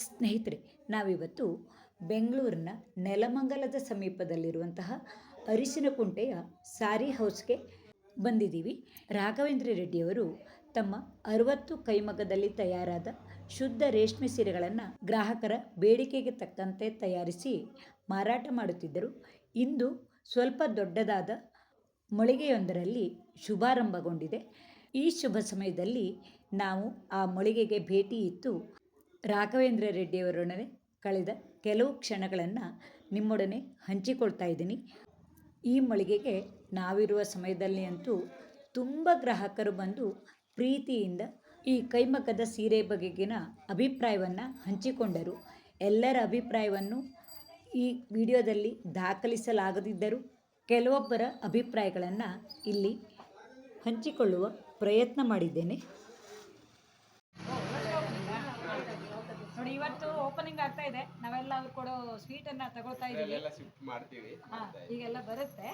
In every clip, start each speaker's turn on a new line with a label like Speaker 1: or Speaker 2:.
Speaker 1: ಸ್ನೇಹಿತರೆ, ನಾವಿವತ್ತು ಬೆಂಗಳೂರಿನ ನೆಲಮಂಗಲದ ಸಮೀಪದಲ್ಲಿರುವಂತಹ ಅರಿಶಿನಕುಂಟೆಯ ಸಾರಿ ಹೌಸ್ಗೆ ಬಂದಿದ್ದೀವಿ. ರಾಘವೇಂದ್ರ ರೆಡ್ಡಿಯವರು ತಮ್ಮ ಅರವತ್ತು ಕೈಮಗ್ಗದಲ್ಲಿ ತಯಾರಾದ ಶುದ್ಧ ರೇಷ್ಮೆ ಸೀರೆಗಳನ್ನು ಗ್ರಾಹಕರ ಬೇಡಿಕೆಗೆ ತಕ್ಕಂತೆ ತಯಾರಿಸಿ ಮಾರಾಟ ಮಾಡುತ್ತಿದ್ದರು. ಇಂದು ಸ್ವಲ್ಪ ದೊಡ್ಡದಾದ ಮಳಿಗೆಯೊಂದರಲ್ಲಿ ಶುಭಾರಂಭಗೊಂಡಿದೆ. ಈ ಶುಭ ಸಮಯದಲ್ಲಿ ನಾವು ಆ ಮಳಿಗೆಗೆ ಭೇಟಿ ಇತ್ತು ರಾಘವೇಂದ್ರ ರೆಡ್ಡಿಯವರೊಡನೆ ಕಳೆದ ಕೆಲವು ಕ್ಷಣಗಳನ್ನು ನಿಮ್ಮೊಡನೆ ಹಂಚಿಕೊಳ್ತಾ ಇದ್ದೀನಿ. ಈ ಮಳಿಗೆಗೆ ನಾವಿರುವ ಸಮಯದಲ್ಲಿ ಅಂತೂ ತುಂಬ ಗ್ರಾಹಕರು ಬಂದು ಪ್ರೀತಿಯಿಂದ ಈ ಕೈಮಗ್ಗದ ಸೀರೆ ಬಗೆಗಿನ ಅಭಿಪ್ರಾಯವನ್ನು ಹಂಚಿಕೊಂಡರು. ಎಲ್ಲರ ಅಭಿಪ್ರಾಯವನ್ನು ಈ ವಿಡಿಯೋದಲ್ಲಿ ದಾಖಲಿಸಲಾಗದಿದ್ದರೂ ಕೆಲವೊಬ್ಬರ ಅಭಿಪ್ರಾಯಗಳನ್ನು ಇಲ್ಲಿ ಹಂಚಿಕೊಳ್ಳುವ ಪ್ರಯತ್ನ ಮಾಡಿದ್ದೇನೆ
Speaker 2: ನೋಡಿ ಇವತ್ತು ಓಪನಿಂಗ್ ಆಗ್ತಾ ಇದೆ. ನಾವೆಲ್ಲ ಅವ್ರು ಕೊಡೋ ಸ್ವೀಟ್ ಅನ್ನ ತಗೊಳ್ತಾ ಇದೀವಿ.
Speaker 3: ಎಲ್ಲ ಶಿಫ್ಟ್ ಮಾಡ್ತೀವಿ.
Speaker 2: ಹಾ ಈಗೆಲ್ಲ ಬರುತ್ತೆ.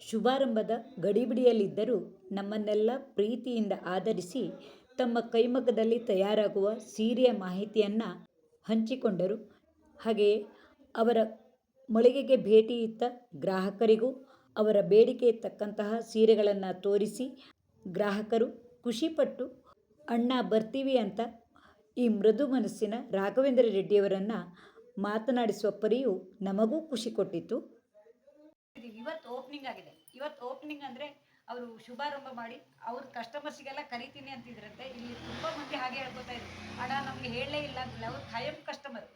Speaker 1: ಶುಭಾರಂಭದ ಗಡಿಬಿಡಿಯಲ್ಲಿದ್ದರೂ ನಮ್ಮನ್ನೆಲ್ಲ ಪ್ರೀತಿಯಿಂದ ಆಧರಿಸಿ ತಮ್ಮ ಕೈಮಗ್ಗದಲ್ಲಿ ತಯಾರಾಗುವ ಸೀರೆಯ ಮಾಹಿತಿಯನ್ನು ಹಂಚಿಕೊಂಡರು. ಹಾಗೆಯೇ ಅವರ ಮಳಿಗೆಗೆ ಭೇಟಿ ಇತ್ತ ಗ್ರಾಹಕರಿಗೂ ಅವರ ಬೇಡಿಕೆ ತಕ್ಕಂತಹ ಸೀರೆಗಳನ್ನು ತೋರಿಸಿ ಗ್ರಾಹಕರು ಖುಷಿಪಟ್ಟು ಅಣ್ಣ ಬರ್ತೀವಿ ಅಂತ ಈ ಮೃದು ಮನಸ್ಸಿನ ರಾಘವೇಂದ್ರ ರೆಡ್ಡಿಯವರನ್ನು ಮಾತನಾಡಿಸುವ ಪರಿಯು ನಮಗೂ ಖುಷಿ
Speaker 2: ಕೊಟ್ಟಿತ್ತು ಇವತ್ತು ಓಪನಿಂಗ್ ಆಗಿದೆ. ಇವತ್ತು ಓಪನಿಂಗ್ ಅಂದ್ರೆ ಅವರು ಶುಭಾರಂಭ ಮಾಡಿ ಅವ್ರ ಕಸ್ಟಮರ್ಸಿಗೆಲ್ಲ ಕರಿತೀನಿ ಅಂತಿದ್ರಂತೆ. ಇಲ್ಲಿ ತುಂಬಾ ಮಂದಿ ಹಾಗೆ ಹೇಳ್ಕೊತಾ ಇದ್ರು. ಅಣ್ಣ, ನಮ್ಗೆ ಹೇಳಲೇ ಇಲ್ಲ ಅಂತಿಲ್ಲ ಅವ್ರು ಖಾಯಂ ಕಸ್ಟಮರ್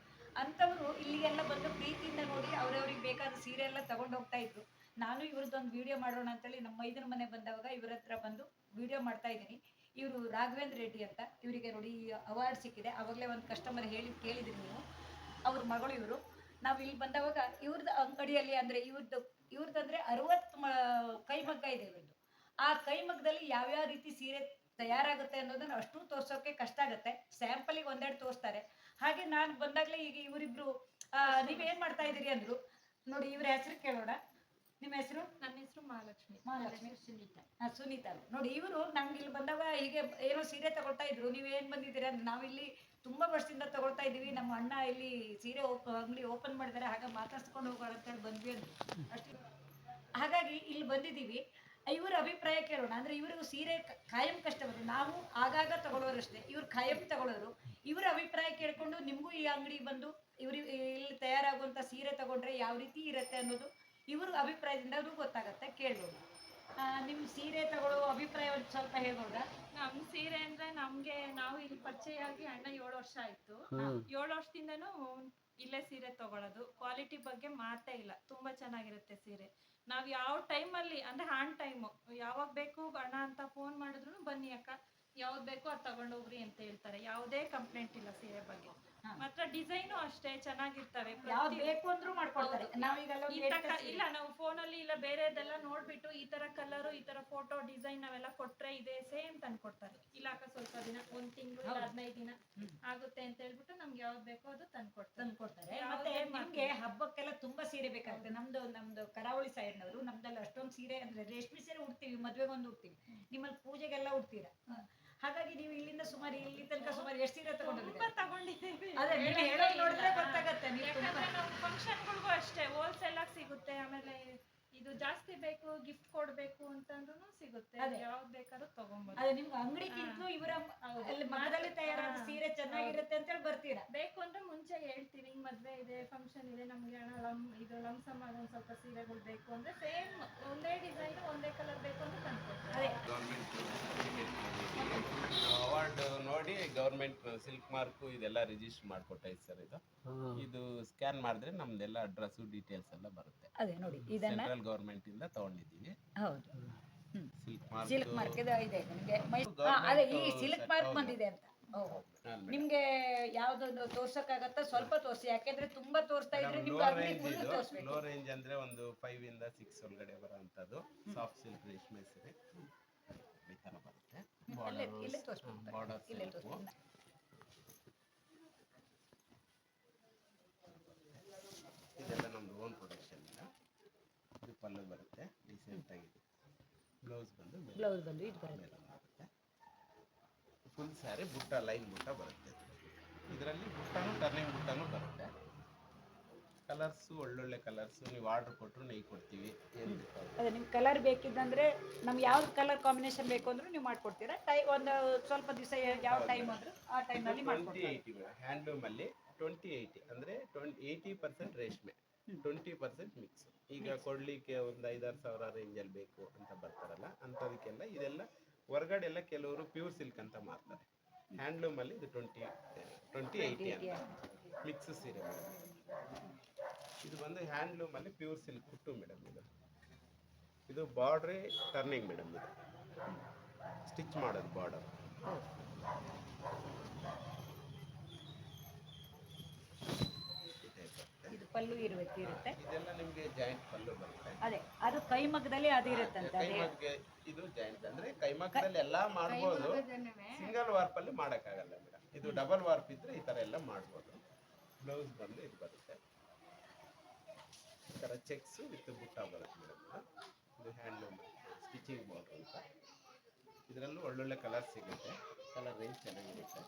Speaker 2: ಅಂಥವರು ಇಲ್ಲಿಗೆಲ್ಲ ಬಂದು ಪ್ರೀತಿಯಿಂದ ನೋಡಿ ಅವ್ರವ್ರಿಗೆ ಬೇಕಾದ ಸೀರೆ ಎಲ್ಲ ತಗೊಂಡು ಹೋಗ್ತಾ ಇದ್ರು. ನಾನು ಇವ್ರದ್ದೊಂದು ವಿಡಿಯೋ ಮಾಡೋಣ ಅಂತೇಳಿ ನಮ್ಮ ಮೈದನ ಮನೆ ಬಂದಾಗ ಇವರ ಹತ್ರ ಬಂದು ವಿಡಿಯೋ ಮಾಡ್ತಾ ಇದ್ದೀನಿ. ಇವರು ರಾಘವೇಂದ್ರ ರೆಡ್ಡಿ ಅಂತ ಇವರಿಗೆ ನೋಡಿ ಅವಾರ್ಡ್ ಸಿಕ್ಕಿದೆ. ಅವಾಗಲೇ ಒಂದು ಕಸ್ಟಮರ್ ಹೇಳಿ ಕೇಳಿದ್ರಿ ನೀವು. ಅವ್ರ ಮಗಳು ಇವರು. ನಾವು ಇಲ್ಲಿ ಬಂದವಾಗ ಇವ್ರದ್ದು ಅಂಗಡಿಯಲ್ಲಿ ಅಂದರೆ ಇವ್ರದ್ದು ಇವ್ರದ್ದಂದ್ರೆ ಅರವತ್ತು ಮ, ಕೈಮಗ್ಗ ಇದೆ ಇವ್ರದ್ದು ಆ ಕೈಮಗ್ಗದಲ್ಲಿ ಯಾವ್ಯಾವ ರೀತಿ ಸೀರೆ ತಯಾರಾಗುತ್ತೆ ಅನ್ನೋದನ್ನ ಅಷ್ಟು ತೋರ್ಸೋಕೆ ಕಷ್ಟ ಆಗುತ್ತೆ. ಸ್ಯಾಂಪಲಿಗೆ ಒಂದೆರಡು ತೋರಿಸ್ತಾರೆ. ಹಾಗೆ ನಾನು ಬಂದಾಗಲೇ ಈಗ ಇವರಿಬ್ರು ನೀವೇನು ಮಾಡ್ತಾ ಇದ್ದೀರಿ ಅಂದ್ರು. ನೋಡಿ ಇವ್ರ ಹೆಸರು ಕೇಳೋಣ. ನಿಮ್ಮ ಹೆಸರು?
Speaker 4: ನನ್ನ ಹೆಸರು ಮಹಾಲಕ್ಷ್ಮಿ.
Speaker 2: ಮಹಾಲಕ್ಷ್ಮಿ.
Speaker 4: ಸುನೀತಾ.
Speaker 2: ಹಾ, ಸುನೀತಾ ನೋಡಿ ಇವರು ನಂಗೆ ಇಲ್ಲಿ ಬಂದಾಗ ಹೀಗೆ ಏನೋ ಸೀರೆ ತಗೊಳ್ತಾ ಇದ್ರು. ನೀವು ಏನ್ ಬಂದಿದ್ದೀರಾ ಅಂದ್ರೆ ನಾವಿಲ್ಲಿ ತುಂಬಾ ವರ್ಷದಿಂದ ತಗೊಳ್ತಾ ಇದ್ದೀವಿ. ನಮ್ಮ ಅಣ್ಣ ಇಲ್ಲಿ ಸೀರೆ ಅಂಗಡಿ ಓಪನ್ ಮಾಡಿದಾರೆ ಹಾಗೆ ಮಾತಾಡ್ಸ್ಕೊಂಡು ಹೋಗೋಣ ಅಂತೇಳಿ ಬಂದ್ವಿ ಅಂದ್ರು. ಅಷ್ಟು. ಹಾಗಾಗಿ ಇಲ್ಲಿ ಬಂದಿದ್ದೀವಿ. ಇವರ ಅಭಿಪ್ರಾಯ ಕೇಳೋಣ. ಅಂದ್ರೆ ಇವ್ರಿಗೂ ಸೀರೆ ಖಾಯಂ ಕಾಯಂ ಕಸ್ಟಮರ್ ನಾವು ಆಗಾಗ ತಗೊಳ್ಳೋರಷ್ಟೇ. ಇವ್ರು ಕಾಯಂ ತಗೊಳ್ಳೋರು. ಇವರ ಅಭಿಪ್ರಾಯ ಕೇಳ್ಕೊಂಡು ನಿಮಗೂ ಈ ಅಂಗಡಿಗೆ ಬಂದು ಇವ್ರ ಇಲ್ಲಿ ತಯಾರಾಗುವಂಥ ಸೀರೆ ತಗೊಂಡ್ರೆ ಯಾವ ರೀತಿ ಇರುತ್ತೆ ಅನ್ನೋದು ಇವ್ರ ಅಭಿಪ್ರಾಯದಿಂದ ಅವ್ರಿಗೂ ಗೊತ್ತಾಗತ್ತೆ ಕೇಳ್ಬೋದು ನಿಮ್ಮ ನಿಮ್ ಸೀರೆ ತಗೊಳ್ಳೋ ಅಭಿಪ್ರಾಯ ಒಂದು ಸ್ವಲ್ಪ ಹೇಳ್ಬೋದಾ
Speaker 4: ನಮ್ ಸೀರೆ ಅಂದ್ರೆ ನಮ್ಗೆ ನಾವು ಇಲ್ಲಿ ಪರಿಚಯ ಆಗಿ ಅಣ್ಣ ಏಳು ವರ್ಷ ಆಯ್ತು. ಏಳು ವರ್ಷದಿಂದನೂ ಇಲ್ಲೇ ಸೀರೆ ತಗೊಳ್ಳೋದು. ಕ್ವಾಲಿಟಿ ಬಗ್ಗೆ ಮಾತೇ ಇಲ್ಲ. ತುಂಬಾ ಚೆನ್ನಾಗಿರುತ್ತೆ ಸೀರೆ. ನಾವ್ ಯಾವ ಟೈಮಲ್ಲಿ ಅಂದ್ರೆ ಆನ್ ಟೈಮು ಯಾವಾಗ ಬೇಕು ಅಣ್ಣ ಅಂತ ಫೋನ್ ಮಾಡಿದ್ರು ಬನ್ನಿ ಅಕ್ಕ. ಯಾವ್ದು ಬೇಕೋ ಅದು ತಗೊಂಡೋಗ್ರಿ ಅಂತ ಹೇಳ್ತಾರೆ. ಯಾವುದೇ ಕಂಪ್ಲೇಂಟ್ ಇಲ್ಲ ಸೀರೆ ಬಗ್ಗೆ. ಮಾತ್ರ ಡಿಸೈನು ಅಷ್ಟೇ ಚೆನ್ನಾಗಿರ್ತವೆ
Speaker 2: ಯಾವ್ದು ಬೇಕು ಅಂದ್ರೂ ಮಾಡ್ಕೊಡ್ತಾರೆ.
Speaker 4: ಹೌದು.
Speaker 2: ನಾವೀಗೆಲ್ಲ
Speaker 4: ಈ ತರ ಕ- ಇಲ್ಲ ನಾವು ಫೋನಲ್ಲಿ ಇಲ್ಲ ಬೇರೆದೆಲ್ಲ ನೋಡ್ಬಿಟ್ಟು ಈ ತರ ಕಲರ್ ಈ ತರ ಫೋಟೋ ಡಿಸೈನ್ ನಾವೆಲ್ಲ ಕೊಟ್ರೆ ಇದೆ ಸೇಮ್ ತಂದ್ಕೊಡ್ತಾರೆ ಇಲ್ಲ ಅಕ್ಕ ಸ್ವಲ್ಪ ದಿನ ಒಂದ್ ತಿಂಗಳು
Speaker 2: ಹೌದು.
Speaker 4: ಹದಿನೈದು ದಿನ
Speaker 2: ಹ್ಮ್.
Speaker 4: ಆಗುತ್ತೆ ಅಂತ ಹೇಳ್ಬಿಟ್ಟು ನಮ್ಗೆ ಯಾವ್ದು ಬೇಕೋ ಅದು ತಂದ್ಕೊಡ್ತಾರೆ
Speaker 2: ಮತ್ತೆ ನಿಮ್ಗೆ ಹಬ್ಬಕ್ಕೆಲ್ಲ ತುಂಬಾ ಸೀರೆ ಬೇಕಾಗುತ್ತೆ. ನಮ್ದು ನಮ್ದು ಕರಾವಳಿ ಸೈಡ್ನವರು ನಮ್ದೆಲ್ಲ ಅಷ್ಟೊಂದು ಸೀರೆ ಅಂದ್ರೆ ರೇಷ್ಮೆ ಸೀರೆ ಉಡ್ತೀವಿ ಮದ್ವೆಗೊಂದು ಉಡ್ತೀವಿ. ನಿಮ್ಮಲ್ಲಿ ಪೂಜೆಗೆಲ್ಲ ಉಡ್ತೀರಾ? ಹಾಗಾಗಿ ನೀವು ಇಲ್ಲಿಂದ ಸುಮಾರು ಇಲ್ಲಿ ತನಕ ಸುಮಾರು ಎಷ್ಟು ಸೀರೆ ತಗೊಂಡಿದ್ದೀರಾ ತುಂಬಾ
Speaker 4: ನಾವು ಫಂಕ್ಷನ್ಗಳಿಗೂ ಅಷ್ಟೇ ಹೋಲ್ಸೇಲ್ ಆಗಿ ಸಿಗುತ್ತೆ ಆಮೇಲೆ ಇದು ಜಾಸ್ತಿ ಬೇಕು ಗಿಫ್ಟ್ ಕೊಡ್ಬೇಕು ಅಂತಂದ್ರೂ ಸಿಗುತ್ತೆ. ಯಾವ್ದು ಬೇಕಾದ್ರೂ ತಗೊಂಬೋದು.
Speaker 2: ಅದೇ ನಿಮ್ಗೆ ಅಂಗಡಿಗಿಂತಲೂ ಇವರ ಅಲ್ಲಿ ಮಠದಲ್ಲಿ ತಯಾರಾದ ಸೀರೆ ಚೆನ್ನಾಗಿರುತ್ತೆ ಅಂತ ಹೇಳಿ ಬರ್ತೀರಾ?
Speaker 4: ಬೇಕು ಅಂದ್ರೆ ಮುಂಚೆ ಹೇಳ್ತೀವಿ ಹಿಂಗ್ ಮದ್ವೆ ಇದೆ ಫಂಕ್ಷನ್ ಇದೆ ನಮ್ಗೆ ಹಣ ಲಮ್ ಇದು ಲಂಸಮ್ ಆಗ ಒಂದ್ ಸ್ವಲ್ಪ ಸೀರೆಗಳು ಬೇಕು ಅಂದ್ರೆ ಸೇಮ್ ಒಂದೇ ಡಿಸೈನ್ ಒಂದೇ ಕಲರ್ ಬೇಕು ಅಂದ್ರೆ ತಂದ್ಕೊಡ್ತಾರೆ
Speaker 2: ಅದೇ
Speaker 3: ಅವಾರ್ಡ್ ನೋಡಿ ಗೌರ್ಮೆಂಟ್ ಸಿಲ್ಕ್ ಮಾರ್ಕ್ ಇದೆಲ್ಲ ರಿಜಿಸ್ಟರ್ ಮಾಡಿಕೊಟ್ಟೈತೆ ಸರ್ ಇದು. ಇದು ಸ್ಕ್ಯಾನ್ ಮಾಡಿದ್ರೆ ನಮ್ದೆಲ್ಲ ಅಡ್ರೆಸ್ ಡೀಟೇಲ್ಸ್ ಎಲ್ಲ ಬರುತ್ತೆ.
Speaker 2: ಅದೇ ನೋಡಿ ಇದನ್ನ
Speaker 3: ಸೆಂಟ್ರಲ್ ಗೌರ್ಮೆಂಟ್ ಇಂದ ತಗೊಂಡಿದ್ದೀವಿ.
Speaker 2: ಹೌದು.
Speaker 3: ಸಿಲ್ಕ್ ಮಾರ್ಕ್
Speaker 2: ಸಿಲ್ಕ್ ಮಾರ್ಕ್ ಇದೆ ಇದೆ ನಿಮಗೆ. ಅದೇ ಈ ಸಿಲ್ಕ್ ಮಾರ್ಕ್ ಬಂದಿದೆ ಅಂತ. ಓಹೋ ನಿಮ್ಗೆ ಯಾವ್ದೊಂದು ತೋರ್ಸಕ್ಕಾಗತ್ತಾ? ಸ್ವಲ್ಪ ತೋರಿಸಿ. ಯಾಕೆಂದ್ರೆ ತುಂಬಾ ತೋರಿಸ್ತಾ ಇದ್ರೆ ನಿಮ್ಗೆ ಫುಲ್ ತೋರಿಸ್ಬೇಕು.
Speaker 3: ಲೋ ರೇಂಜ್ ಅಂದ್ರೆ ಒಂದು ಫೈವ್ ಇಂದ ಸಿಕ್ಸ್ ಒಳಗಡೆ ಬರೋಂತದ್ದು ಸಾಫ್ಟ್ ಸಿಲ್ಕ್ ರೇಷ್ಮೆ ಸೀರೆ. ಈ ಥರ ಬರುತ್ತೆ ಬಾರ್ಡರ್
Speaker 2: ಬಾರ್ಡರ್
Speaker 3: ಇದೆಲ್ಲ ನಮ್ದು ಓನ್ ಪ್ರೊಡಕ್ಷನ್ ಇದು ಪಲ್ಲು ಬರುತ್ತೆ. ಡಿಸೆಂಟ್ ಆಗಿದೆ ಬ್ಲೌಸ್ ಬಂದು
Speaker 2: ಬ್ಲೌಸ್ ಬಂದು ಇದು ಬರುತ್ತೆ.
Speaker 3: ಫುಲ್ ಸ್ಯಾರಿ ಬುಟ್ಟ ಲೈನ್ ಬುಟ್ಟ ಬರುತ್ತೆ. ಇದರಲ್ಲಿ ಬುಟ್ಟನು ಟರ್ನಿಂಗ್ ಬುಟ್ಟನು ಕಲರ್ಸು ಒಳ್ಳೊಳ್ಳೆ ಕಲರ್ಸು ನೀವು ಆರ್ಡರ್ ಕೊಟ್ಟರು ನೈ ಕೊಡ್ತೀವಿ ಏನು
Speaker 2: ಅದೇ ನಿಮ್ಗೆ ಕಲರ್ ಬೇಕಿದ್ದಂದ್ರೆ ನಮ್ಗೆ ಯಾವ ಕಲರ್ ಕಾಂಬಿನೇಷನ್ ಬೇಕು ಅಂದ್ರೆ ನೀವು ಮಾಡ್ಕೊಡ್ತೀರಾ? ಟೈ ಒಂದು ಸ್ವಲ್ಪ ದಿವಸ ಯಾವ ಟೈಮ್ ಅಂದ್ರು ಆ ಟೈಮ್ನಲ್ಲಿ
Speaker 3: ಟ್ವೆಂಟಿ
Speaker 2: ಮಾಡ್ಕೊಡ್ತೀವಿ
Speaker 3: ಏಯ್ಟಿ ಹ್ಯಾಂಡ್ಲೂಮಲ್ಲಿ ಟ್ವೆಂಟಿ ಏಯ್ಟಿ ಅಂದರೆ ಟ್ವೆಂಟಿ ಏಯ್ಟಿ ಪರ್ಸೆಂಟ್ ರೇಷ್ಮೆ ಟ್ವೆಂಟಿ ಪರ್ಸೆಂಟ್ ಮಿಕ್ಸ್ ಈಗ ಕೊಡ್ಲಿಕ್ಕೆ ಒಂದು ಐದಾರು ಸಾವಿರ ರೇಂಜಲ್ಲಿ ಬೇಕು ಅಂತ ಬರ್ತಾರಲ್ಲ ಅಂಥದಕ್ಕೆಲ್ಲ ಇದೆಲ್ಲ ಹೊರಗಡೆ ಎಲ್ಲ ಕೆಲವರು ಪ್ಯೂರ್ ಸಿಲ್ಕ್ ಅಂತ ಮಾರ್ತಾರೆ. ಹ್ಯಾಂಡ್ಲೂಮಲ್ಲಿ ಇದು ಟ್ವೆಂಟಿ ಟ್ವೆಂಟಿ ಏಯ್ಟಿ ಅಂತ. ಮಿಕ್ಸ್ ಸೀರೆ ಮೇಡಮ್ ಇದು ಬಂದು ಹ್ಯಾಂಡ್ಲೂಮಲ್ಲಿ ಪ್ಯೂರ್ ಸಿಲ್ಕ್ ಕುಟ್ಟು ಮೇಡಮ್ ಇದು. ಇದು ಬಾರ್ಡ್ರಿ ಟರ್ನಿಂಗ್ ಮೇಡಮ್ ಇದು. ಸ್ಟಿಚ್ ಮಾಡೋದು ಬಾರ್ಡರ್
Speaker 2: ಇದು ಪಲ್ಲು ಇರುತ್ತೆ ಇರುತ್ತೆ?
Speaker 3: ಇದೆಲ್ಲ ನಿಮಗೆ ಜಾಯಿಂಟ್ ಪಲ್ಲು ಬರುತ್ತೆ.
Speaker 2: ಅದೇ ಅದು ಕೈಮಗ್ಗದಲ್ಲಿ ಅದು ಇರುತ್ತಂತೆ ಅದೇ?
Speaker 3: ಕೈಮಗ್ಗೆ ಇದು ಜಾಯಿಂಟ್ ಅಂದ್ರೆ ಕೈಮಗ್ಗದಲ್ಲಿ ಎಲ್ಲಾ ಮಾಡ್ಬೋದು. ಸಿಂಗಲ್ ವಾರ್ಪ್ ಅಲ್ಲಿ ಮಾಡಕ್ಕಾಗಲ್ಲ ಮೇಡಮ್ ಇದು ಡಬಲ್ ವಾರ್ಪ್ ಇದ್ರೆ ಈ ತರ ಎಲ್ಲ ಮಾಡ್ಬೋದು. ಬ್ಲೌಸ್ ಬಂದು ಇದು ಬರುತ್ತೆ. ಈ ಚೆಕ್ಸು ಚೆಕ್ಸ್ ವಿತ್ ಬುಟ್ಟ ಬರುತ್ತೆ ಮೇಡಮ್. ಇದು ಹ್ಯಾಂಡ್ಲೂಮ್ ಸ್ಟಿಚಿಂಗ್ ಬಾರ್ಡರ್ ಅಂತ. ಇದರಲ್ಲೂ ಒಳ್ಳೊಳ್ಳೆ ಕಲರ್ ಸಿಗುತ್ತೆ. ಕಲರ್ ರೇಂಜ್ ಚೆನ್ನಾಗಿರುತ್ತೆ.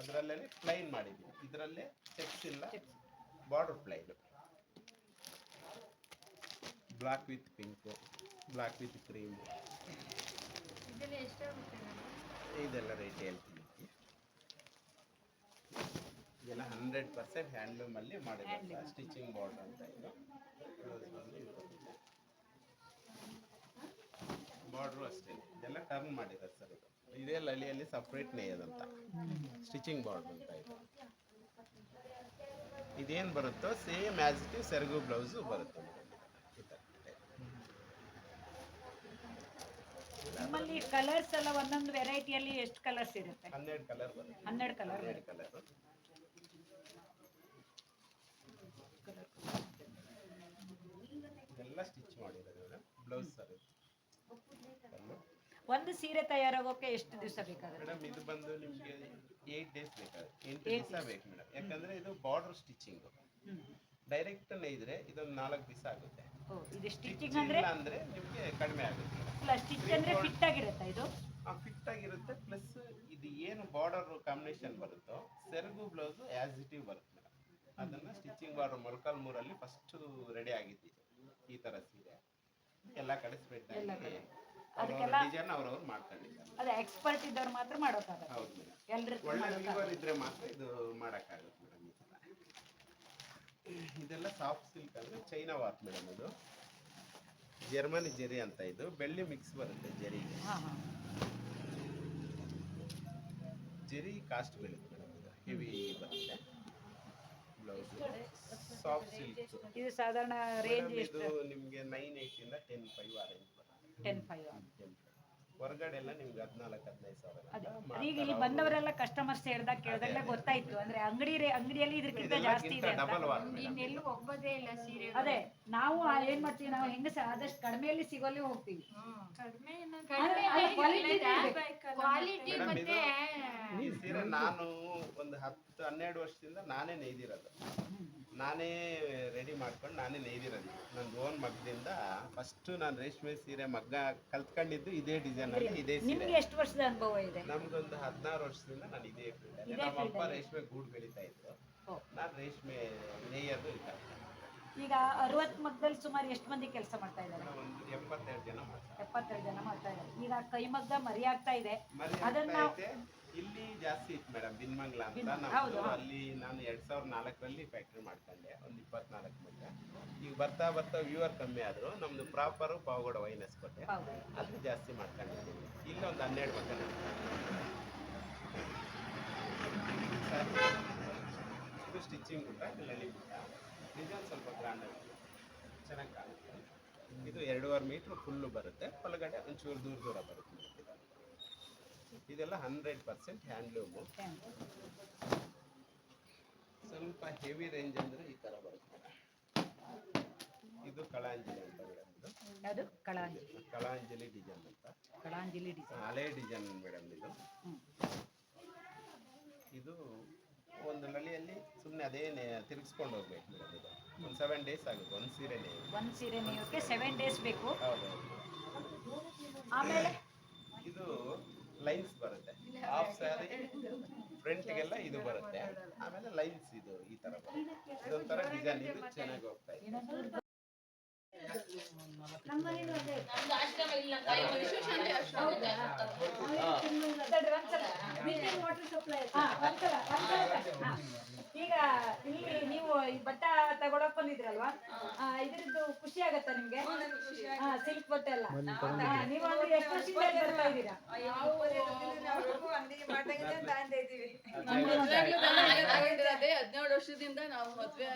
Speaker 3: ಅದರಲ್ಲೇ ಪ್ಲೈನ್ ಮಾಡಿದ್ದೀವಿ. ಇದರಲ್ಲೇ ಚೆಕ್ಸ್ ಇಲ್ಲ border plain black with pink black with cream. ಇದೆಲ್ಲ ರೇಟ್ ಹೇಳ್ತೀನಿ. ಇದೆಲ್ಲ ಹಂಡ್ರೆಡ್ ಪರ್ಸೆಂಟ್ ಹ್ಯಾಂಡ್ಲೂಮಲ್ಲಿ ಮಾಡಿದ್ರೆ ಸ್ಟಿಚಿಂಗ್ ಬಾರ್ಡರ್ ಅಂತ ಇದು. ಬಾರ್ಡ್ರು ಅಷ್ಟೇ. ಇದೆಲ್ಲ ಟರ್ನ್ ಮಾಡಿದ್ದಾರೆ ಸರ್ ಇದು. ಇದೇ ಲಲಿಯಲ್ಲಿ ಸಪ್ರೇಟ್ ನೇಯದಂತ ಸ್ಟಿಚಿಂಗ್ ಬಾರ್ಡರ್ ಅಂತ ಇದು. ಇದೇನು ಬರುತ್ತೋ ಸೇಮ್ ಆ್ಯಸ್ ಇಟ್ ಸೆರಗು ಬ್ಲೌಸು ಬರುತ್ತೆ.
Speaker 2: ನಮ್ಮಲ್ಲಿ ಕಲರ್ಸ್ ಎಲ್ಲ ಒಂದೊಂದು ವೆರೈಟಿಯಲ್ಲಿ ಎಷ್ಟು ಕಲರ್ಸ್ ಇರುತ್ತೆ?
Speaker 3: ಹನ್ನೆರಡು ಕಲರ್ ಬರುತ್ತೆ.
Speaker 2: ಹನ್ನೆರಡು ಕಲರ್
Speaker 3: ಕಲರ್ ಇದೆಲ್ಲ ಸ್ಟಿಚ್ ಮಾಡಿರೋದು ಮೇಡಮ್ ಬ್ಲೌಸ್ ಸರ್
Speaker 2: ಒಂದು ಸೀರೆ ತಯಾರಾಗೋಕೆ ಎಷ್ಟು ದಿವಸ ಬೇಕಾಗುತ್ತೆ?
Speaker 3: ಮೇಡಮ್ ಇದು ಬಂದು ನಿಮಗೆ ಏಯ್ಟ್ ಡೇಸ್ ಬೇಕಾಗುತ್ತೆ. ಎಂಟು ದಿವಸ ಬೇಕು ಮೇಡಮ್ ಯಾಕಂದ್ರೆ ಇದು ಬಾರ್ಡರ್ ಸ್ಟಿಚಿಂಗ್ ಡೈರೆಕ್ಟ್ ನೇಯ್ದ್ರೆ ಇದೊಂದು ನಾಲ್ಕು ದಿವಸ ಆಗುತ್ತೆ.
Speaker 2: ಓ ಇದು
Speaker 3: ಸ್ಟಿಚ್
Speaker 2: ಸ್ಟಿಚಿಂಗ್ ಅಂದ್ರೆ
Speaker 3: ಇಲ್ಲ ಅಂದ್ರೆ ನಿಮಗೆ ಕಡಿಮೆ ಆಗುತ್ತೆ.
Speaker 2: ಇಲ್ಲ ಸ್ಟಿಚ್ ಅಂದ್ರೆ ಫಿಟ್ ಆಗಿರುತ್ತೆ ಇದು?
Speaker 3: ಫಿಟ್ ಆಗಿರುತ್ತೆ. ಪ್ಲಸ್ ಇದು ಏನು ಬಾರ್ಡರ್ ಕಾಂಬಿನೇಷನ್ ಬರುತ್ತೋ ಸೆರಗು ಬ್ಲೌಸ್ ಆಸ್ ಇಟ್ ಬರುತ್ತೆ ಮೇಡಮ್ ಅದನ್ನ ಸ್ಟಿಚಿಂಗ್ ಬಾರ್ಡರ್ ಮೊಳಕಾಲ್ಮೂರಲ್ಲಿ ಫಸ್ಟ್ ರೆಡಿ ಆಗಿತ್ತು ಈ ತರ ಸೀರೆ ಎಲ್ಲ ಕಡೆ ಸ್ಪ್ರೆಡ್
Speaker 2: ಎಲ್ಲ ಕಡೆ. ಅದಕ್ಕೆಲ್ಲ-
Speaker 3: ಡಿಸೈನ್ ಅವ್ರವ್ರು ಮಾಡ್ಕೊಂಡಿದ್ದಾರೆ.
Speaker 2: ಅದೇ ಎಕ್ಸ್ಪರ್ಟ್ ಇದ್ದವ್ರು ಮಾತ್ರ ಮಾಡೋಕ್ಕಾಗತ್ತೆ.
Speaker 3: ಹೌದು ಮೇಡಮ್
Speaker 2: ಎಲ್ರ
Speaker 3: ಒಳ್ಳೆ ವೀವರ್ ಇದ್ರೆ ಮಾತ್ರ ಇದು ಮಾಡಕ್ಕಾಗುತ್ತೆ ಮೇಡಮ್ ಈ ತರ. ಇದೆಲ್ಲ ಸಾಫ್ಟ್ ಸಿಲ್ಕ್ ಅಂದ್ರೆ ಚೈನಾ ವಾತ್ ಮೇಡಮ್ ಇದು. ಜರ್ಮನಿ ಜೆರಿ ಅಂತ ಇದು. ಬೆಳ್ಳಿ ಮಿಕ್ಸ್ ಬರುತ್ತೆ ಜೆರಿ
Speaker 2: ಹಾ ಹಾ.
Speaker 3: ಜೆರಿ ಕಾಸ್ಟ್ ಬೀಳುತ್ತೆ ಮೇಡಮ್ ಇದು. ಹೆವಿ ಬರುತ್ತೆ. ಬ್ಲೌಸ್ ಸಾಫ್ಟ್ ಸಿಲ್ಕ್
Speaker 2: ಇದು ಸಾಧಾರಣ ರೇಂಜ್ ಎಷ್ಟು?
Speaker 3: ಇದು ನಿಮಗೆ ನೈನ್ ಏಯ್ಟಿಂದ ಟೆನ್ ಫೈವ್ ಆ ರೇಂಜ್ ಬರುತ್ತೆ.
Speaker 2: ಟೆನ್ ಫೈವ್
Speaker 3: ಹೊರಗಡೆ ಎಲ್ಲ ನಿಮ್ಗೆ ಹದಿನಾಲ್ಕು ಹದಿನೈದು ಸಾವಿರ
Speaker 2: ಈಗ ಇಲ್ಲಿ ಬಂದವರೆಲ್ಲ ಕಸ್ಟಮರ್ಸ್ ಹೇಳ್ದಾಗ ಕೇಳ್ದಾಗ ಗೊತ್ತಾಯ್ತು. ಅಂದ್ರೆ ಅಂಗಡಿ ಅಂಗಡಿಯಲ್ಲಿ ಇದಕ್ಕಿಂತ ಜಾಸ್ತಿ ಇದೆ
Speaker 5: ಇನ್ನೆಲ್ಲೂ ಒಬ್ಬದೇ ಇಲ್ಲ ಸೀರೆ
Speaker 2: ಅದೇ ನಾವು ಆ ಏನ್ ಮಾಡ್ತೀವಿ ನಾವು ಹೆಂಗಸ ಆದಷ್ಟು ಕಡಿಮೆಯಲ್ಲಿ ಸಿಗೋಲ್ಲಿ ಹೋಗ್ತೀವಿ.
Speaker 5: ಕ್ವಾಲಿಟಿ ಮತ್ತೆ.
Speaker 3: ಈ ಸೀರೆ ನಾನು ಒಂದು ಹತ್ತು ಹನ್ನೆರಡು ವರ್ಷದಿಂದ ನಾನೇ ನೇಯ್ದಿರೋದು. ನಾನೇ ರೆಡಿ ಮಾಡ್ಕೊಂಡು ನಾನೇ ನೇಯ್ದಿರೋದು. ನನ್ನ ಓನ್ ಮಗದಿಂದ ಫಸ್ಟ್ ನಾನು ರೇಷ್ಮೆ ಸೀರೆ ಮಗ್ಗ ಕಲ್ತ್ಕೊಂಡಿದ್ದು ಇದೇ ಡಿಸೈನ್ ಅಲ್ಲಿ ಇದೇ ಸೀರೆ.
Speaker 2: ಎಷ್ಟು ವರ್ಷದ ಅನುಭವ ಇದೆ?
Speaker 3: ನಮ್ದೊಂದು ಹದಿನಾರು ವರ್ಷದಿಂದ ನಾನು ಇದೇ ಫೀಲ್ಡ್
Speaker 2: ಇದೇ
Speaker 3: ನಮ್ಮ ಅಪ್ಪ
Speaker 2: ಅಲ್ಲಿ?
Speaker 3: ರೇಷ್ಮೆ ಗೂಡು ಬೆಳೀತಾ ಇದ್ರು.
Speaker 2: ಓ.
Speaker 3: ನಾನು ರೇಷ್ಮೆ ನೇಯೋದು ಇಲ್ಲ.
Speaker 2: ಈಗ ಅರವತ್ ಮಗ್ಗದಲ್ಲಿ ಸುಮಾರು ಎಷ್ಟು ಮಂದಿ ಕೆಲಸ ಮಾಡ್ತಾ ಇದ್ದಾರೆ?
Speaker 3: ಒಂದು ಎಪ್ಪತ್ತೆರಡು ಜನ ಮಾಡ್ತಾರೆ.
Speaker 2: ಎಪ್ಪತ್ತೈದು ಜನ ಮಾಡ್ತಾ ಇದ್ದಾರೆ. ಈಗ ಕೈಮಗ್ಗ ಮರಿ ಆಗ್ತಾ ಇದೆ.
Speaker 3: ಮರಿ
Speaker 2: ಅದನ್ನ
Speaker 3: ಆಗ್ತಾ
Speaker 2: ನಾವು-
Speaker 3: ಐತೆ. ಇಲ್ಲಿ ಜಾಸ್ತಿ ಇತ್ತು ಮೇಡಮ್ ಬಿನ್ಮಂಗ್ಲ ಅಂತ.
Speaker 2: ನಮ್ಮದು.
Speaker 3: ಅಲ್ಲಿ ನಾನು ಎರಡ್ ಸಾವಿರದ ನಾಲ್ಕರಲ್ಲಿ ಫ್ಯಾಕ್ಟ್ರಿ ಮಾಡ್ಕೊಂಡೆ ಒಂದು ಇಪ್ಪತ್ನಾಲ್ಕು ಮುಂದೆ ಈಗ ಬರ್ತಾ ಬರ್ತಾ ವ್ಯೂವರ್ ಕಮ್ಮಿ ಆದ್ರು ನಮ್ದು ಪ್ರಾಪರ್ ಪಾವಗಡ ವೈನ್ ಕೊಟ್ಟೆ ಅಲ್ಲಿ ಜಾಸ್ತಿ ಮಾಡ್ಕೊಂಡಿದ್ದೀನಿ. ಇಲ್ಲಿ ಒಂದು ಹನ್ನೆರಡು ಮಗ್ಗ ಇದು ಸ್ಟಿಚಿಂಗ್ ಊಟ ಲಲ್ಲಿ ಊಟ ಡಿಸೈನ್ ಸ್ವಲ್ಪ ಗ್ರ್ಯಾಂಡ್ ಆಗಿದೆ. ಚೆನ್ನಾಗಿ ಕಾಣುತ್ತೆ. ಇದು ಎರಡೂವರೆ ಮೀಟ್ರ್ ಫುಲ್ಲು ಬರುತ್ತೆ. ಒಳಗಡೆ ಒಂಚೂರು ದೂರ ದೂರ ಬರುತ್ತೆ. ಇದೆಲ್ಲ ಹಂಡ್ರೆಡ್ ಪರ್ಸೆಂಟ್ ಹ್ಯಾಂಡ್ಲೂಮು ಸ್ವಲ್ಪ ಹೆವಿ ರೇಂಜ್ ಅಂದರೆ ಈ ಥರ ಬರುತ್ತೆ. ಇದು ಕಳಾಂಜಲಿ ಅಂತ ಮೇಡಮ್ ಇದು
Speaker 2: ಯಾವುದು? ಕಳಾಂಜಲಿ.
Speaker 3: ಕಳಾಂಜಲಿ ಡಿಸೈನ್ ಅಂತ.
Speaker 2: ಕಳಾಂಜಲಿ ಡಿಸೈನ್.
Speaker 3: ಹಳೆ ಡಿಸೈನ್ ಮೇಡಮ್ ಇದು. ಇದು ಒಂದು ನಳಿಯಲ್ಲಿ ಸುಮ್ಮನೆ ಅದೇ ತಿರುಗಿಸ್ಕೊಂಡು ಹೋಗ್ಬೇಕು ಮೇಡಮ್ ಇದು. ಒಂದು ಸೆವೆನ್ ಡೇಸ್ ಆಗುತ್ತೆ ಒಂದು ಸೀರೆ
Speaker 2: ಒಂದು ಸೀರೆ ಸೆವೆನ್ ಡೇಸ್ ಬೇಕು.
Speaker 3: ಹೌದು.
Speaker 2: ಆಮೇಲೆ?
Speaker 3: ಇದು ಲೈನ್ಸ್ ಬರುತ್ತೆ ಹಾಫ್ ಸ್ಯಾರಿ ಫ್ರಂಟ್ಗೆಲ್ಲ ಇದು ಬರುತ್ತೆ ಆಮೇಲೆ ಲೈನ್ಸ್ ಇದು ಈ ತರ ಬರುತ್ತೆ ಇದೊಂಥರ ಡಿಸೈನ್ ಇದು ಚೆನ್ನಾಗಿ ಹೋಗ್ತಾ ಇದೆ
Speaker 2: ಸಪ್ಲೈ. ಈಗ ಇಲ್ಲಿ ನೀವು ಈ ಬಟ್ಟ ತಗೊಳಕ್ ಬಂದಿದ್ರಲ್ವಾ? ಆ, ಇದ್ರದ್ದು ಖುಷಿ ಆಗತ್ತಾ ನಿಮ್ಗೆ? ಹಾ ಸಿಲ್ಕ್ ಬಟ್ಟೆ ಎಲ್ಲ. ನೀವು ಅಂದ್ರೆ ಎಷ್ಟು ವರ್ಷದಿಂದ ಬರ್ತಾ ಇದ್ದೀರಾ?
Speaker 6: ಹದಿನೇಳು ವರ್ಷದಿಂದ ನಾವು ಮದ್ವೆ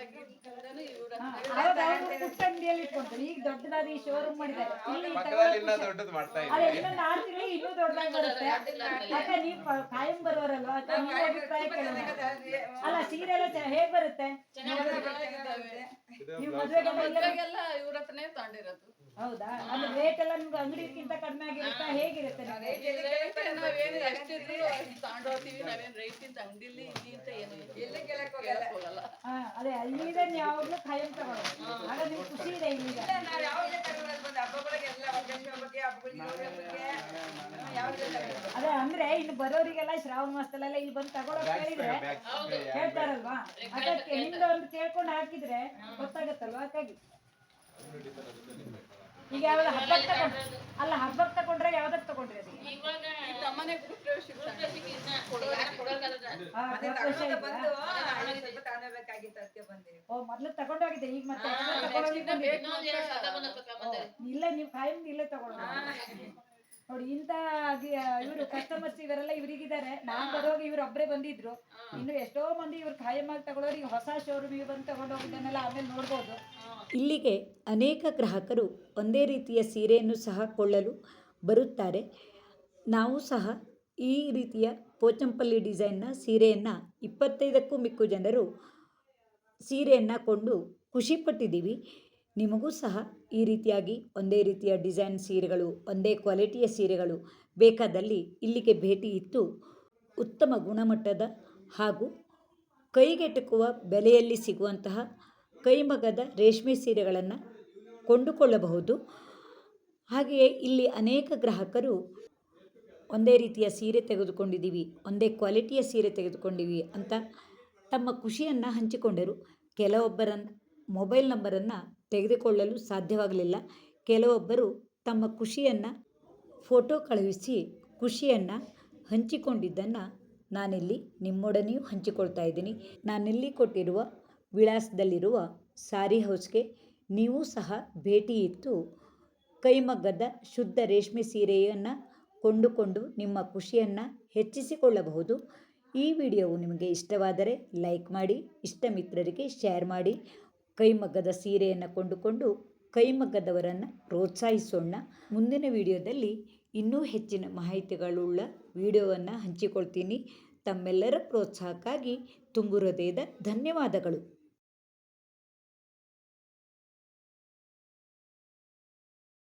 Speaker 2: ಅಂಗಡಿಯಲ್ಲಿ ಇಟ್ಕೊಂತಾರೆ ಈಗ ದೊಡ್ಡದಾದ ಈ ಶೋರೂಮ್ ಮಾಡಿದ್ದಾರೆ. ಆರು ತಿಂಗಳಿಗೆ ಇನ್ನೂ ದೊಡ್ಡದಾಗಿ ಬರುತ್ತೆ. ಯಾಕೆ ನೀವು ಕಾಯಂ ಬರೋರಲ್ವಾ. ಅಲ್ಲ ಸೀರೆ ಎಲ್ಲ ಹೇಗ್ ಬರುತ್ತೆ? ನೀವು. ಮದ್ವೆಗೆಲ್ಲ
Speaker 6: ಇವ್ರ ಹತ್ರನೇ ತಗೊಂಡಿರೋದು.
Speaker 2: ಹೌದಾ? ಅಂದ್ರೆ ರೇಟ್ ಎಲ್ಲ ನಿಮ್ಗೆ ಅಂಗಡಿಗಿಂತ ಕಡಿಮೆ ಆಗಿರುತ್ತಾ? ಹೇಗಿರುತ್ತೆ ನಿಮ್ಗೆ?
Speaker 6: ರೇಟ್ ನಾವೇನು ಎಷ್ಟಿದ್ರು ಅಷ್ಟು ತಗೊಂಡೋಗ್ತೀವಿ. ನಾವೇನ್ ರೈಟ್ ಇಂತ ಅಂಗಡಿಲಿ ಇಲ್ಲಿ ಅಂತ ಏನು ಕೇಳಕ್ ಹೋಗಲ್ಲ.
Speaker 2: ಹಾ ಅದೇ ಅಲ್ಲಿಂದ ನೀವು ಯಾವಾಗ್ಲೂ ಖಾಯಂ ತಗೊಳ್ಳೋದು. ಆಗ ನಿಮ್ಗೆ ಖುಷಿ ಇದೆ ಇಲ್ಲಿಂದ. ಅದೇ ಅಂದ್ರೆ ಇನ್ನು ಬರೋರಿಗೆಲ್ಲ ಶ್ರಾವಣ ಮಾಸದಲ್ಲೆಲ್ಲ ಇಲ್ಲಿ ಬಂದು ತಗೊಳಕ್ ಹೇಳಿದ್ರೆ ಹೇಳ್ತಾರಲ್ವಾ ಅದಕ್ಕೆ ನಿಮ್ದು ಒಂದು ಕೇಳ್ಕೊಂಡು ಹಾಕಿದ್ರೆ ಗೊತ್ತಾಗತ್ತಲ್ವಾ? ಹಾಗಾಗಿ. ಈಗ ಯಾವಾಗ ಹಬ್ಬಕ್ಕೆ ತಗೊಂಡ್ ಅಲ್ಲ ಹಬ್ಬಕ್ಕೆ ತಗೊಂಡ್ರೆ ಯಾವ್ದಕ್ ತಗೊಂಡ್ರಿ? ಓ ಮೊದ್ಲು ತಗೊಂಡೋಗಿದ್ದೆ ಈಗ ಮತ್ತೆ ಇಲ್ಲ ನೀವು ಕಾಯಂ ಇಲ್ಲೇ ತಗೊಂಡು ನೋಡಿ ಇಂತ ಇವರು ಕಸ್ಟಮರ್ಸ್ ಇವರೆಲ್ಲ ಇವರಿಗಿದ್ದಾರೆ. ನಾನ್ ಬರೋಗಿ ಇವ್ರು ಒಬ್ಬರೇ ಬಂದಿದ್ರು. ಇನ್ನು ಎಷ್ಟೋ ಮಂದಿ ಇವ್ರು ಖಾಯಮಾಗಿ ಆಗಿ ತಗೊಳ್ಳೋರು ಈಗ ಹೊಸ ಶೋರೂಮಿಗೆ ಬಂದು ತಗೊಂಡು ಹೋಗಿದ್ದನ್ನೆಲ್ಲ ಆಮೇಲೆ ನೋಡ್ಬೋದು.
Speaker 1: ಇಲ್ಲಿಗೆ ಅನೇಕ ಗ್ರಾಹಕರು ಒಂದೇ ರೀತಿಯ ಸೀರೆಯನ್ನು ಸಹ ಕೊಳ್ಳಲು ಬರುತ್ತಾರೆ. ನಾವು ಸಹ ಈ ರೀತಿಯ ಪೋಚಂಪಲ್ಲಿ ಡಿಸೈನ್ನ ಸೀರೆಯನ್ನು ಇಪ್ಪತ್ತೈದಕ್ಕೂ ಮಿಕ್ಕು ಜನರು ಸೀರೆಯನ್ನು ಕೊಂಡು ಖುಷಿಪಟ್ಟಿದ್ದೀವಿ ನಿಮಗೂ ಸಹ ಈ ರೀತಿಯಾಗಿ ಒಂದೇ ರೀತಿಯ ಡಿಸೈನ್ ಸೀರೆಗಳು, ಒಂದೇ ಕ್ವಾಲಿಟಿಯ ಸೀರೆಗಳು ಬೇಕಾದಲ್ಲಿ ಇಲ್ಲಿಗೆ ಭೇಟಿ ಇತ್ತು ಉತ್ತಮ ಗುಣಮಟ್ಟದ ಹಾಗೂ ಕೈಗೆಟುಕುವ ಬೆಲೆಯಲ್ಲಿ ಸಿಗುವಂತಹ ಕೈಮಗದ ರೇಷ್ಮೆ ಸೀರೆಗಳನ್ನು ಕೊಂಡುಕೊಳ್ಳಬಹುದು. ಹಾಗೆಯೇ ಇಲ್ಲಿ ಅನೇಕ ಗ್ರಾಹಕರು ಒಂದೇ ರೀತಿಯ ಸೀರೆ ತೆಗೆದುಕೊಂಡಿದ್ದೀವಿ, ಒಂದೇ ಕ್ವಾಲಿಟಿಯ ಸೀರೆ ತೆಗೆದುಕೊಂಡಿವಿ ಅಂತ ತಮ್ಮ ಖುಷಿಯನ್ನು ಹಂಚಿಕೊಂಡರು. ಕೆಲವೊಬ್ಬರ ಮೊಬೈಲ್ ನಂಬರನ್ನು ತೆಗೆದುಕೊಳ್ಳಲು ಸಾಧ್ಯವಾಗಲಿಲ್ಲ. ಕೆಲವೊಬ್ಬರು ತಮ್ಮ ಖುಷಿಯನ್ನು ಫೋಟೋ ಕಳುಹಿಸಿ ಖುಷಿಯನ್ನು ಹಂಚಿಕೊಂಡಿದ್ದನ್ನು ನಾನಿಲ್ಲಿ ನಿಮ್ಮೊಡನೆಯೂ ಹಂಚಿಕೊಳ್ತಾ ಇದ್ದೀನಿ. ನಾನಿಲ್ಲಿ ಕೊಟ್ಟಿರುವ ವಿಳಾಸದಲ್ಲಿರುವ ಸಾರಿ ಹೌಸ್ಗೆ ನೀವು ಸಹ ಭೇಟಿ ಇತ್ತು ಕೈಮಗ್ಗದ ಶುದ್ಧ ರೇಷ್ಮೆ ಸೀರೆಯನ್ನು ಕೊಂಡುಕೊಂಡು ನಿಮ್ಮ ಖುಷಿಯನ್ನು ಹೆಚ್ಚಿಸಿಕೊಳ್ಳಬಹುದು. ಈ ವಿಡಿಯೋವು ನಿಮಗೆ ಇಷ್ಟವಾದರೆ ಲೈಕ್ ಮಾಡಿ ಇಷ್ಟ ಮಿತ್ರರಿಗೆ ಶೇರ್ ಮಾಡಿ. ಕೈಮಗ್ಗದ ಸೀರೆಯನ್ನು ಕೊಂಡುಕೊಂಡು ಕೈಮಗ್ಗದವರನ್ನು ಪ್ರೋತ್ಸಾಹಿಸೋಣ. ಮುಂದಿನ ವಿಡಿಯೋದಲ್ಲಿ ಇನ್ನೂ ಹೆಚ್ಚಿನ ಮಾಹಿತಿಗಳುಳ್ಳ ವಿಡಿಯೋವನ್ನು ಹಂಚಿಕೊಳ್ತೀನಿ. ತಮ್ಮೆಲ್ಲರ ಪ್ರೋತ್ಸಾಹಕ್ಕಾಗಿ ತುಂಬು ಹೃದಯದ ಧನ್ಯವಾದಗಳು.